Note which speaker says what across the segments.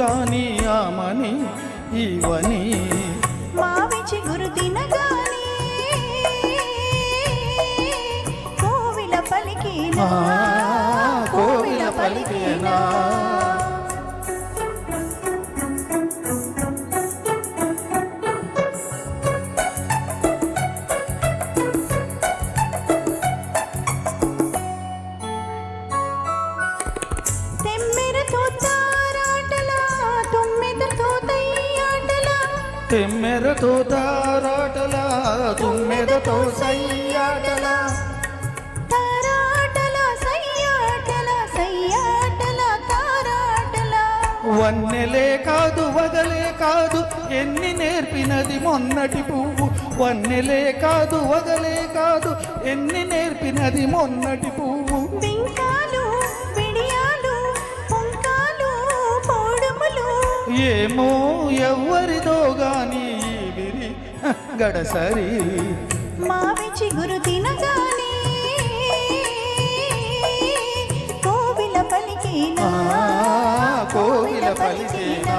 Speaker 1: గాని ఆమని ఇవని
Speaker 2: మావి చిగురు తినగానే కోవిల పలికినా
Speaker 1: కోవిల పలికేనా.
Speaker 2: తెమ్మెరతో తారాటలా తుమ్మెదతో
Speaker 1: సయ్యాటలా.
Speaker 2: తారాటలా సయ్యాటలా సయ్యాటలా తారాటలా.
Speaker 1: వన్నెలే కాదు వగలే కాదు ఎన్ని నేర్పినది మొన్నటి పువ్వు. వన్నెలే కాదు వగలే కాదు ఎన్ని నేర్పినది మొన్నటి పువ్వు. ఏమో హ, గడసరి
Speaker 2: మావి చిగురు తినగానే కోవిల పలికినా?
Speaker 1: కోవిల పలికేనా?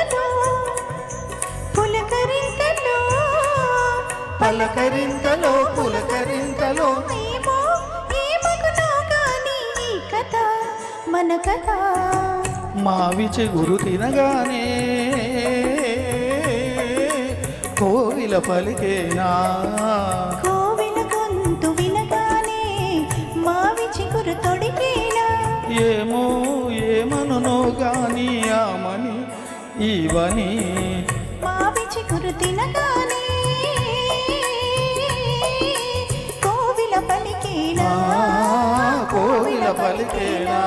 Speaker 2: పలకరింతలో
Speaker 1: పులకరింతలో.
Speaker 2: మన కథ?
Speaker 1: మావి చెగురు తినగానే కోవిల పలికేనా?
Speaker 2: కోవిల గొంతు వినగానే మావి చిగురు తొడిగేనా?
Speaker 1: ఏమో ఏమనునో గాని ఆమని ఇవని
Speaker 2: మావి చిగురు తినగానే
Speaker 1: పలికేనా